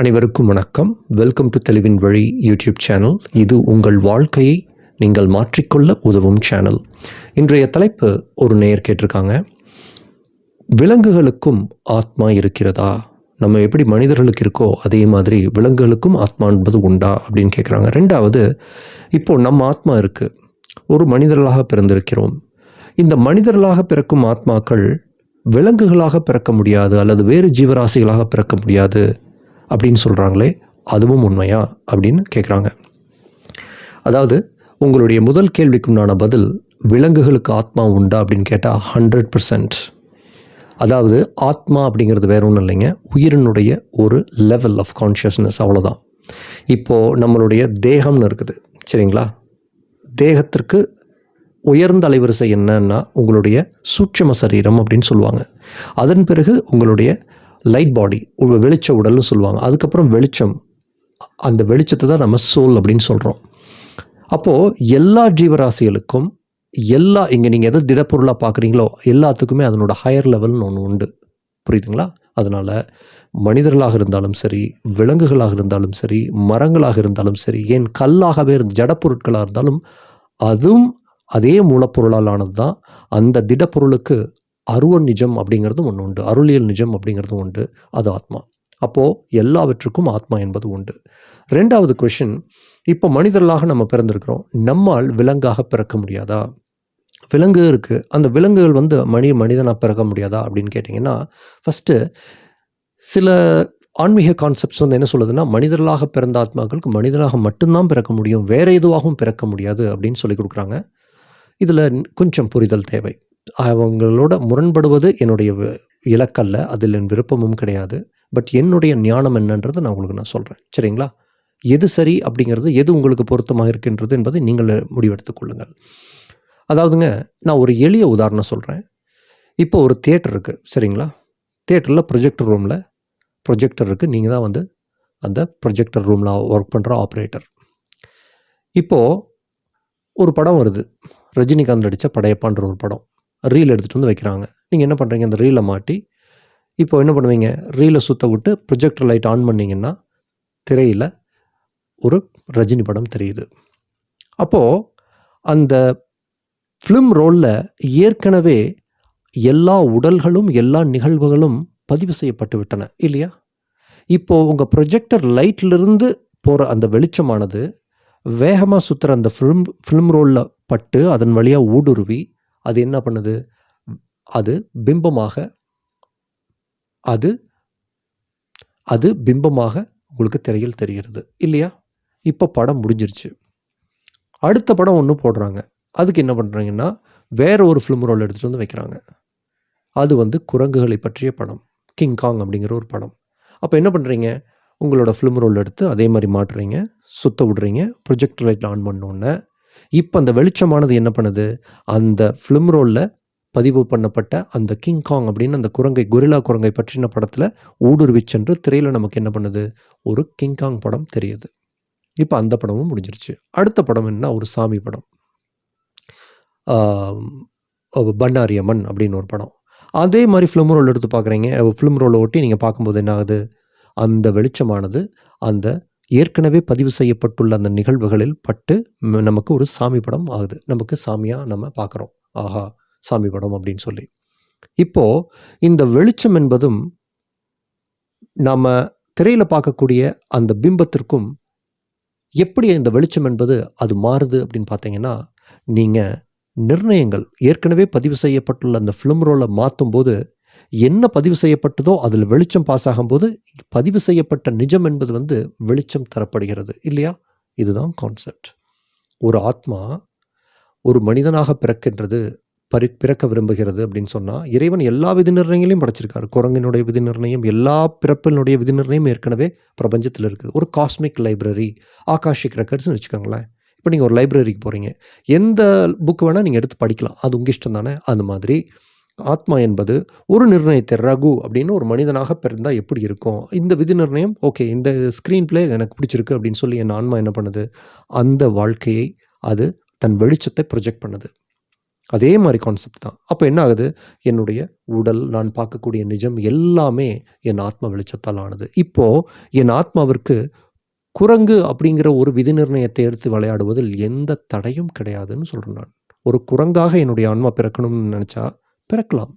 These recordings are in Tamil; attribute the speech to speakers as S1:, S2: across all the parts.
S1: அனைவருக்கும் வணக்கம். வெல்கம் டு தெளிவின் வழி யூடியூப் சேனல் இது உங்கள் வாழ்க்கையை நீங்கள் மாற்றிக்கொள்ள உதவும் சேனல் இன்றைய தலைப்பு ஒரு நேயர் கேட்டிருக்காங்க. விலங்குகளுக்கும் ஆத்மா இருக்கிறதா? நம்ம எப்படி மனிதர்களுக்கு இருக்கோ அதே மாதிரி விலங்குகளுக்கும் ஆத்மா என்பது உண்டா அப்படின்னு கேட்குறாங்க ரெண்டாவது இப்போ நம்ம ஆத்மா இருக்குது ஒரு மனிதர்களாக பிறந்திருக்கிறோம். இந்த மனிதர்களாக பிறக்கும் ஆத்மாக்கள் விலங்குகளாக பிறக்க முடியாது அல்லது வேறு ஜீவராசிகளாக பிறக்க முடியாது. அப்படின்னு சொல்கிறாங்களே அதுவும் உண்மையா அப்படின்னு கேட்குறாங்க அதாவது உங்களுடைய முதல் கேள்விக்குண்டான பதில் விலங்குகளுக்கு ஆத்மா உண்டா அப்படின்னு கேட்டால் ஹண்ட்ரட் பர்சன்ட் அதாவது ஆத்மா அப்படிங்கிறது வேற ஒன்றும் இல்லைங்க உயிரினுடைய ஒரு லெவல் ஆஃப் கான்ஷியஸ்னஸ் அவ்வளோதான் இப்போது நம்மளுடைய தேகம்னு இருக்குது சரிங்களா? தேகத்திற்கு உயர்ந்த அலைவரிசை என்னன்னா உங்களுடைய சூட்சம சரீரம் அப்படின்னு சொல்லுவாங்க. அதன் பிறகு உங்களுடைய லைட் பாடி ஒரு வெளிச்ச உடல்னு சொல்லுவாங்க. அதுக்கப்புறம் வெளிச்சம். அந்த வெளிச்சத்தை தான் நம்ம சோல் அப்படின்னு சொல்கிறோம் அப்போது எல்லா ஜீவராசிகளுக்கும் எல்லா இங்கே நீங்கள் எதை திடப்பொருளாக பார்க்குறீங்களோ எல்லாத்துக்குமே அதனோட ஹையர் லெவல்னு ஒன்று உண்டு. புரியுதுங்களா? அதனால் மனிதர்களாக இருந்தாலும் சரி விலங்குகளாக இருந்தாலும் சரி மரங்களாக இருந்தாலும் சரி ஏன் கல்லாகவே இருந்து ஜடப்பொருட்களாக இருந்தாலும் அதுவும் அதே மூலப்பொருளால் ஆனது தான். அந்த திடப்பொருளுக்கு அருவன் நிஜம் அப்படிங்கிறதும் ஒன்று உண்டு. அருளியல் நிஜம் அப்படிங்கிறதும் உண்டு. அது ஆத்மா. அப்போது எல்லாவற்றுக்கும் ஆத்மா என்பது உண்டு. ரெண்டாவது கொஷின் இப்போ மனிதர்களாக நம்ம பிறந்திருக்கிறோம். நம்மால் விலங்காக பிறக்க முடியாதா? விலங்கு இருக்குது அந்த விலங்குகள் வந்து மணி மனிதனாக பிறக்க முடியாதா அப்படின்னு கேட்டிங்கன்னா ஃபஸ்ட்டு சில ஆன்மீக கான்செப்ட்ஸ் வந்து என்ன சொல்லுதுன்னா மனிதர்களாக பிறந்த ஆத்மாக்களுக்கு மனிதனாக மட்டும்தான் பிறக்க முடியும். வேறு எதுவாகவும் பிறக்க முடியாது அப்படின்னு சொல்லி கொடுக்குறாங்க. இதில் கொஞ்சம் புரிதல் தேவை. அவங்களோட முரண்படுவது என்னுடைய இலக்கல்ல. அதில் என் விருப்பமும் கிடையாது. பட் என்னுடைய ஞானம் என்னன்றதை நான் உங்களுக்கு நான் சொல்கிறேன் சரிங்களா? எது சரி அப்படிங்கிறது எது உங்களுக்கு பொருத்தமாக இருக்கின்றது என்பதை நீங்கள் முடிவெடுத்துக் கொள்ளுங்கள். அதாவதுங்க நான் ஒரு எளிய உதாரணம் சொல்கிறேன் இப்போ ஒரு தேட்டர் இருக்குது சரிங்களா? தேட்டரில் ப்ரொஜெக்டர் ரூமில் ப்ரொஜெக்டர் இருக்குது நீங்கள் தான் வந்து அந்த ப்ரொஜெக்டர் ரூமில் ஒர்க் பண்ணுற ஆப்ரேட்டர் இப்போது ஒரு படம் வருது. ரஜினிகாந்த் நடித்த படையப்பான்ற ஒரு படம். ரீல் எடுத்துகிட்டு வந்து வைக்கிறாங்க. நீங்கள் என்ன பண்ணுறீங்க அந்த ரீலை மாட்டி இப்போ என்ன பண்ணுவீங்க? ரீலை சுத்த விட்டு ப்ரொஜெக்டர் லைட் ஆன் பண்ணிங்கன்னா திரையில் ஒரு ரஜினி படம் தெரியுது. அப்போது அந்த ஃபிலிம் ரோலில் ஏற்கனவே எல்லா உடல்களும் எல்லா நிகழ்வுகளும் பதிவு செய்யப்பட்டு விட்டன இல்லையா? இப்போது உங்கள் ப்ரொஜெக்டர் லைட்டிலிருந்து போகிற அந்த வெளிச்சமானது வேகமாக சுற்றுற அந்த ஃபிலிம் ஃபிலிம் ரோலில் பட்டு அதன் வழியாக ஊடுருவி அது என்ன பண்ணுது? அது பிம்பமாக அது அது பிம்பமாக உங்களுக்கு திரையில் தெரிகிறது. இல்லையா? இப்போ படம் முடிஞ்சிருச்சு. அடுத்த படம் ஒன்று போடுறாங்க. அதுக்கு என்ன பண்ணுறாங்கன்னா வேற ஒரு ஃபிலிம் ரோல் எடுத்துகிட்டு வந்து வைக்கிறாங்க. அது வந்து குரங்குகளை பற்றிய படம். கிங் காங் அப்படிங்கிற ஒரு படம். அப்போ என்ன பண்ணுறீங்க உங்களோட ஃபிலிம் ரோல் எடுத்து அதே மாதிரி மாட்டுறீங்க சுத்த விடுறீங்க ப்ரொஜெக்டர் லைட் ஆன் பண்ணோன்னே இப்போ அந்த வெளிச்சமானது என்ன பண்ணுது? அந்த ஃபிலிம் ரோலில் பதிவு பண்ணப்பட்ட அந்த கிங் காங் அப்படின்னு அந்த குரங்கை கொரில்லா குரங்கை பற்றின படத்தில் ஊடுருவி சென்று திரையில் நமக்கு என்ன பண்ணுது? ஒரு கிங் காங் படம் தெரியுது. இப்போ அந்த படமும் முடிஞ்சிருச்சு. அடுத்த படம் என்ன? ஒரு சாமி படம். ஆம், அம்மன் அப்படின்னு ஒரு படம். அதே மாதிரி ஃபிலிம் ரோல் எடுத்து பார்க்குறீங்க ஃபிலிம் ரோலை ஒட்டி நீங்கள் பார்க்கும்போது என்ன ஆகுது? அந்த வெளிச்சமானது அந்த ஏற்கனவே பதிவு செய்யப்பட்டுள்ள அந்த நிகழ்வுகளில் பட்டு நமக்கு ஒரு சாமி படம் ஆகுது. நமக்கு சாமியாக நம்ம பார்க்குறோம். ஆஹா சாமி படம் அப்படின்னு சொல்லி. இப்போ இந்த வெளிச்சம் என்பதும் நாம் திரையில் பார்க்கக்கூடிய அந்த பிம்பத்திற்கும் எப்படி இந்த வெளிச்சம் என்பது அது மாறுது அப்படின்னு பார்த்தீங்கன்னா நீங்கள் நிர்ணயங்கள் ஏற்கனவே பதிவு செய்யப்பட்டுள்ள அந்த ஃபிலிம் ரோலை மாற்றும் போது என்ன பதிவு செய்யப்பட்டதோ அதில் வெளிச்சம் பாஸ் ஆகும்போது பதிவு செய்யப்பட்ட நிஜம் என்பது வந்து வெளிச்சம் தரப்படுகிறது இல்லையா? இதுதான் கான்செப்ட் ஒரு ஆத்மா ஒரு மனிதனாக பிறக்கின்றது பரி பிறக்க விரும்புகிறது அப்படின்னு சொன்னால் இறைவன் எல்லா விதி நிர்ணயங்களையும் படைச்சிருக்காரு. குரங்கினுடைய விதி நிர்ணயம் எல்லா பிறப்பினுடைய விதி நிர்ணயம் ஏற்கனவே பிரபஞ்சத்தில் இருக்குது. ஒரு காஸ்மிக் லைப்ரரி ஆகாஷிக் ரெக்கார்ட்ஸ்னு வச்சுக்கோங்களேன். இப்போ நீங்கள் ஒரு லைப்ரரிக்கு போகிறீங்க எந்த புக் வேணால் நீங்கள் எடுத்து படிக்கலாம். அது உங்கள் இஷ்டம் தானே? அந்த மாதிரி ஆத்மா என்பது ஒரு நிர்ணயத்தை ரகு அப்படின்னு ஒரு மனிதனாக பிறந்தால் எப்படி இருக்கும்? இந்த விதி நிர்ணயம் ஓகே இந்த ஸ்க்ரீன் ப்ளே எனக்கு பிடிச்சிருக்கு அப்படின்னு சொல்லி என் ஆன்மா என்ன பண்ணுது? அந்த வாழ்க்கையை அது தன் வெளிச்சத்தை ப்ரொஜெக்ட் பண்ணுது. அதே மாதிரி கான்செப்ட் தான். அப்போ என்ன ஆகுது? என்னுடைய உடல் நான் பார்க்கக்கூடிய நிஜம் எல்லாமே என் ஆத்ம வெளிச்சத்தால் ஆனது. இப்போது என் ஆத்மாவிற்கு குரங்கு அப்படிங்கிற ஒரு விதி நிர்ணயத்தை எடுத்து விளையாடுவதில் எந்த தடையும் கிடையாதுன்னு சொல்கிறேன் நான். ஒரு குரங்காக என்னுடைய ஆன்மா பிறக்கணும்னு நினச்சா பிறக்கலாம்.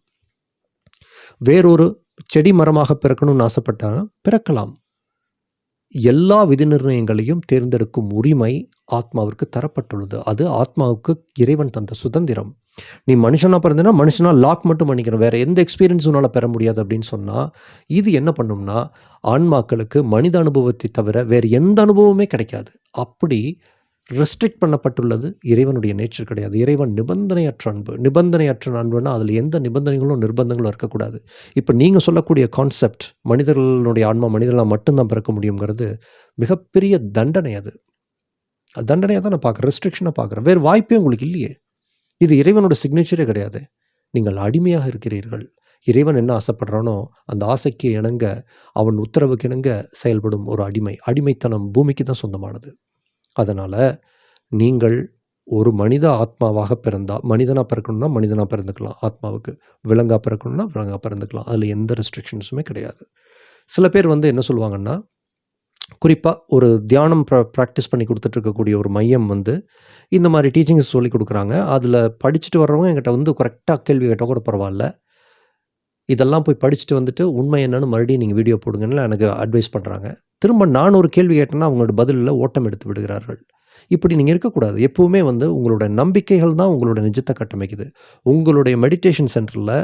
S1: வேறொரு செடி மரமாக பிறக்கணும்னு ஆசைப்பட்டா பிறக்கலாம். எல்லா விதி நிர்ணயங்களையும் தேர்ந்தெடுக்கும் உரிமை ஆத்மாவிற்கு தரப்பட்டுள்ளது. அது ஆத்மாவுக்கு இறைவன் தந்த சுதந்திரம். நீ மனுஷனா பிறந்தனா மனுஷனாக லாக் மட்டும் பண்ணிக்கணும். வேறு எந்த எக்ஸ்பீரியன்ஸ் உன்னால் பெற முடியாது அப்படின்னு சொன்னால் இது என்ன பண்ணும்னா ஆன்மாக்களுக்கு மனித அனுபவத்தை தவிர வேறு எந்த அனுபவமே கிடைக்காது. அப்படி ரெஸ்ட்ரிக்ட் பண்ணப்பட்டுள்ளது. இறைவனுடைய நேச்சர் கிடையாது. இறைவன் நிபந்தனையற்ற அன்பு. நிபந்தனையற்ற அன்புனா அதில் எந்த நிபந்தனைகளும் நிர்பந்தங்களும் இருக்கக்கூடாது. இப்போ நீங்கள் சொல்லக்கூடிய கான்செப்ட் மனிதர்களுடைய ஆன்மா மனிதர்களாக மட்டும்தான் பிறக்க முடியுங்கிறது மிகப்பெரிய தண்டனை அது. தண்டனையாக தான் நான் பார்க்குறேன். ரெஸ்ட்ரிக்ஷனாக பார்க்குறேன். வேறு வாய்ப்பே உங்களுக்கு இல்லையே. இது இறைவனோட சிக்னேச்சரே கிடையாது. நீங்கள் அடிமையாக இருக்கிறீர்கள். இறைவன் என்ன ஆசைப்படுறானோ அந்த ஆசைக்கு இணங்க அவன் உத்தரவுக்கு இணங்க செயல்படும் ஒரு அடிமை. அடிமைத்தனம் பூமிக்கு தான் சொந்தமானது. அதனால் நீங்கள் ஒரு மனித ஆத்மாவாக பிறந்தா மனிதனாக பிறக்கணும்னா மனிதனாக பிறந்துக்கலாம் ஆத்மாவுக்கு. விலங்காக பிறக்கணும்னா விலங்காக பிறந்துக்கலாம். அதில் எந்த ரெஸ்ட்ரிக்ஷன்ஸுமே கிடையாது. சில பேர் வந்து என்ன சொல்லுவாங்கன்னா குறிப்பாக ஒரு தியானம் ப்ரா ப்ராக்டிஸ் பண்ணி கொடுத்துட்ருக்கக்கூடிய ஒரு மையம் வந்து இந்த மாதிரி டீச்சிங்ஸ் சொல்லி கொடுக்குறாங்க. அதில் படிச்சுட்டு வர்றவங்க என்கிட்ட வந்து கரெக்டாக கேள்வி கேட்டால் கூட பரவாயில்ல. இதெல்லாம் போய் படிச்சுட்டு வந்துட்டு உண்மை என்னன்னு மறுபடியும் நீங்கள் வீடியோ போடுங்கன்னு எனக்கு அட்வைஸ் பண்ணுறாங்க திரும்ப நான் ஒரு கேள்வி கேட்டேன்னா அவங்களோட பதிலில் ஓட்டம் எடுத்து விடுகிறார்கள். இப்படி நீங்கள் இருக்கக்கூடாது. எப்போவுமே வந்து உங்களோட நம்பிக்கைகள் தான் உங்களோட நிஜத்தை கட்டமைக்குது. உங்களுடைய மெடிடேஷன் சென்டரில்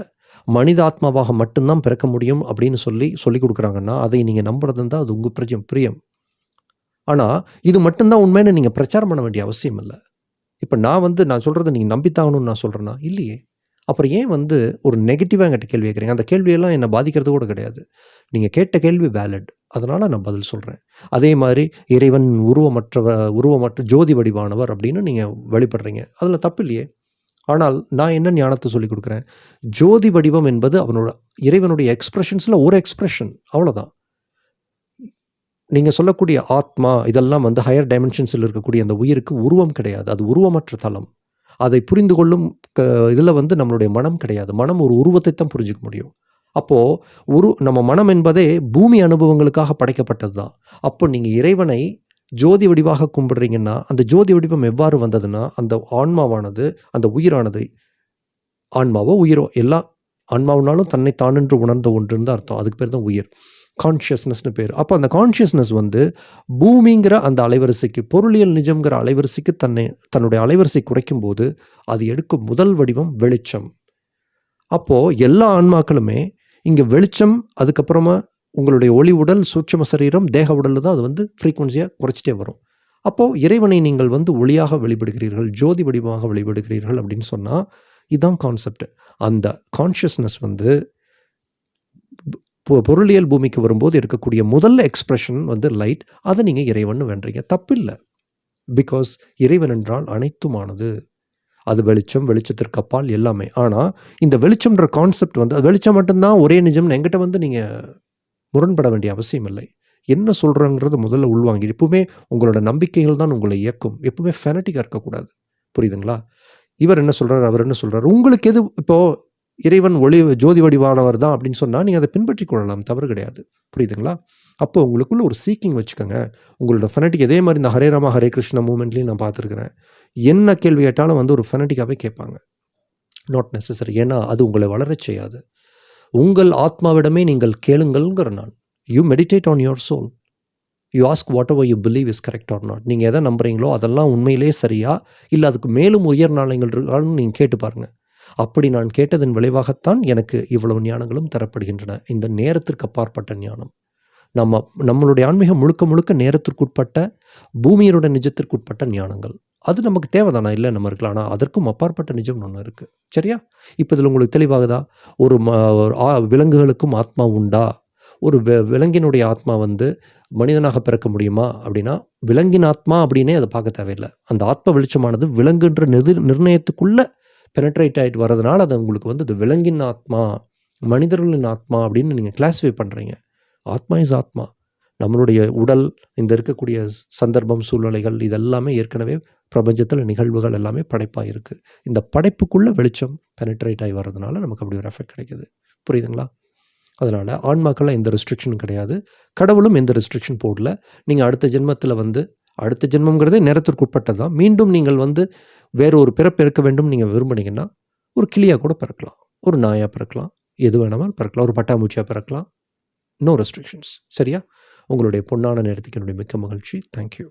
S1: மனித ஆத்மாவாக மட்டும்தான் பிறக்க முடியும் அப்படின்னு சொல்லி சொல்லி கொடுக்குறாங்கன்னா அதை நீங்கள் நம்புறது தான் அது உங்கள் பிரஜம் பிரியம். ஆனால் இது மட்டும்தான் உண்மைன்னு நீங்கள் பிரச்சாரம் பண்ண வேண்டிய அவசியம் இல்லை. இப்போ நான் வந்து நான் சொல்கிறத நீங்கள் நம்பித்தாகணும்னு நான் சொல்கிறேன்னா இல்லையே. அப்புறம் ஏன் வந்து ஒரு நெகட்டிவாக என்கிட்ட கேள்வி கேட்குறீங்க? அந்த கேள்வியெல்லாம் என்னை பாதிக்கிறது கூட கிடையாது. நீங்கள் கேட்ட கேள்வி வேலட் அதனால் நான் பதில் சொல்கிறேன் அதே மாதிரி இறைவன் உருவமற்றவ உருவமற்ற ஜோதி வடிவானவர் அப்படின்னு நீங்கள் வழிபடுறீங்க அதில் தப்பு இல்லையே. ஆனால் நான் என்ன ஞானத்தை சொல்லிக் கொடுக்குறேன்? ஜோதி வடிவம் என்பது அவனோட இறைவனுடைய எக்ஸ்பிரஷன்ஸில் ஒரு எக்ஸ்ப்ரெஷன் அவ்வளோதான் நீங்கள் சொல்லக்கூடிய ஆத்மா இதெல்லாம் வந்து ஹையர் டைமென்ஷன்ஸில் இருக்கக்கூடிய அந்த உயிருக்கு உருவம் கிடையாது. அது உருவமற்ற தலம் அதை புரிந்து கொள்ளும் இதில் வந்து நம்மளுடைய மனம் கிடையாது. மனம் ஒரு உருவத்தை தான் புரிஞ்சுக்க முடியும். அப்போது உரு நம்ம மனம் என்பதே பூமி அனுபவங்களுக்காக படைக்கப்பட்டது தான். அப்போ நீங்கள் இறைவனை ஜோதி வடிவாக கும்பிடுறீங்கன்னா அந்த ஜோதி வடிவம் எவ்வாறு வந்ததுன்னா அந்த ஆன்மாவானது அந்த உயிரானது ஆன்மாவோ உயிரோ எல்லாம் ஆன்மாவுனாலும் தன்னை தானென்று உணர்ந்த ஒன்றுன்னு தான் அர்த்தம். அதுக்கு பேர் தான் உயிர். கான்ஷியஸ்னஸ்னு பேர். அப்போ அந்த கான்ஷியஸ்னஸ் வந்து பூமிங்கிற அந்த அலைவரிசைக்கு பொருளியல் நிஜம்ங்கிற அலைவரிசைக்கு தன்னை தன்னுடைய அலைவரிசை குறைக்கும் போது அது எடுக்கும் முதல் வடிவம் வெளிச்சம். அப்போது எல்லா ஆன்மாக்களுமே இங்கே வெளிச்சம் அதுக்கப்புறமா உங்களுடைய ஒளி உடல் சூட்சம சரீரம் தேக உடலில் தான் அது வந்து ஃப்ரீக்குவன்சியாக குறைச்சிட்டே வரும். அப்போது இறைவனை நீங்கள் வந்து ஒளியாக வெளிப்படுகிறீர்கள் ஜோதி வடிவமாக வெளிப்படுகிறீர்கள் அப்படின்னு சொன்னால் இதுதான் கான்செப்ட் அந்த கான்ஷியஸ்னஸ் வந்து பொருளியல் பூமிக்கு வரும்போது இருக்கக்கூடிய முதல் எக்ஸ்பிரஷன் வந்து லைட் அதை நீங்கள் இறைவன் வென்றீங்க தப்பில்லை. பிகாஸ் இறைவன் என்றால் அனைத்துமானது. அது வெளிச்சம் வெளிச்சத்திற்கு அப்பால் எல்லாமே. ஆனால் இந்த வெளிச்சம்ன்ற கான்செப்ட் வந்து அது வெளிச்சம் மட்டும்தான் ஒரே நிஜம்னு எங்கிட்ட வந்து நீங்கள் முரண்பட வேண்டிய அவசியம் இல்லை. என்ன சொல்கிறோங்கிறது முதல்ல உள்வாங்கி எப்பவுமே உங்களோட நம்பிக்கைகள் தான் உங்களை இயக்கும். எப்பவுமே ஃபெனட்டிக்காக இருக்கக்கூடாது. புரியுதுங்களா? இவர் என்ன சொல்கிறார் அவர் என்ன சொல்கிறார் உங்களுக்கு எது இப்போ இறைவன் ஒளி ஜோதி வடிவானவர் தான் அப்படின்னு சொன்னால் நீங்கள் அதை பின்பற்றி கொள்ளலாம். தவறு கிடையாது. புரியுதுங்களா? அப்போ உங்களுக்குள்ள ஒரு சீக்கிங் வச்சுக்கோங்க. உங்களோட ஃபெனட்டிக் இதே மாதிரி இந்த ஹரே ராமா ஹரே கிருஷ்ணா மூமெண்ட்லேயும் நான் பார்த்துருக்குறேன். என்ன கேள்வி கேட்டாலும் வந்து ஒரு ஃபெனட்டிக்காகவே கேட்பாங்க. நாட் நெசசரி ஏன்னா அது உங்களை வளரச் செய்யாது. உங்கள் ஆத்மாவிடமே நீங்கள் கேளுங்கள்ங்கிற நான். You meditate on your soul you ask whatever you believe is correct or not நீங்கள் எதை நம்புறீங்களோ அதெல்லாம் உண்மையிலேயே சரியா? இல்லை அதுக்கு மேலும் உயர் நாளங்கள் இருக்கான்னு நீங்கள் கேட்டு பாருங்கள் அப்படி நான் கேட்டதன் விளைவாகத்தான் எனக்கு இவ்வளவு ஞானங்களும் தரப்படுகின்றன. இந்த நேரத்திற்கு அப்பாற்பட்ட ஞானம். நம்ம நம்மளுடைய ஆன்மீகம் முழுக்க முழுக்க நேரத்திற்குட்பட்ட பூமியோட நிஜத்திற்குட்பட்ட ஞானங்கள். அது நமக்கு தேவைதானா? இல்லை நம்ம இருக்கலாம். ஆனால் அதற்கும் அப்பாற்பட்ட நிஜம் ஒன்று இருக்குது சரியா? இப்போ இதில் உங்களுக்கு தெளிவாகுதா? ஒரு ம விலங்குகளுக்கும் ஆத்மா உண்டா? ஒரு வி விலங்கினுடைய ஆத்மா வந்து மனிதனாக பிறக்க முடியுமா? அப்படின்னா விலங்கின் ஆத்மா அப்படின்னே அதை பார்க்க தேவையில்லை. அந்த ஆத்ம வெளிச்சமானது விலங்குன்ற நிர் நிர்ணயத்துக்குள்ளே பெனட்ரேட் ஆகிட்டு வர்றதுனால அது உங்களுக்கு வந்து இது விலங்கின் ஆத்மா மனிதர்களின் ஆத்மா அப்படின்னு நீங்கள் கிளாஸிஃபை பண்ணுறீங்க ஆத்மா இஸ் ஆத்மா. நம்மளுடைய உடல் இந்த இருக்கக்கூடிய சந்தர்ப்பம் சூழ்நிலைகள் இதெல்லாமே ஏற்கனவே பிரபஞ்சத்தில் நிகழ்வுகள் எல்லாமே படைப்பாக இருக்குது இந்த படைப்புக்குள்ளே வெளிச்சம் பெனட்ரேட் ஆகி வர்றதுனால நமக்கு அப்படி ஒரு எஃபெக்ட் கிடைக்குது. புரியுதுங்களா? அதனால் ஆன்மாக்கெல்லாம் எந்த ரெஸ்ட்ரிக்ஷனும் கிடையாது. கடவுளும் எந்த ரெஸ்ட்ரிக்ஷன் போடல. நீங்கள் அடுத்த ஜென்மத்தில் வந்து அடுத்த ஜென்மங்கிறதே நேரத்திற்கு உட்பட்டது தான் மீண்டும் நீங்கள் வந்து வேற ஒரு பிறப்பு இருக்க வேண்டும் நீங்கள் விரும்புனீங்கன்னா ஒரு கிளியாக கூட பிறக்கலாம். ஒரு நாயாக பிறக்கலாம். எது வேணாமல் பிறக்கலாம். ஒரு பட்டாம்பூச்சியாக பிறக்கலாம். நோ ரெஸ்ட்ரிக்ஷன்ஸ் சரியா? உங்களுடைய பொன்னான நேரத்துக்கு என்னுடைய மிக்க மகிழ்ச்சி. தேங்க்யூ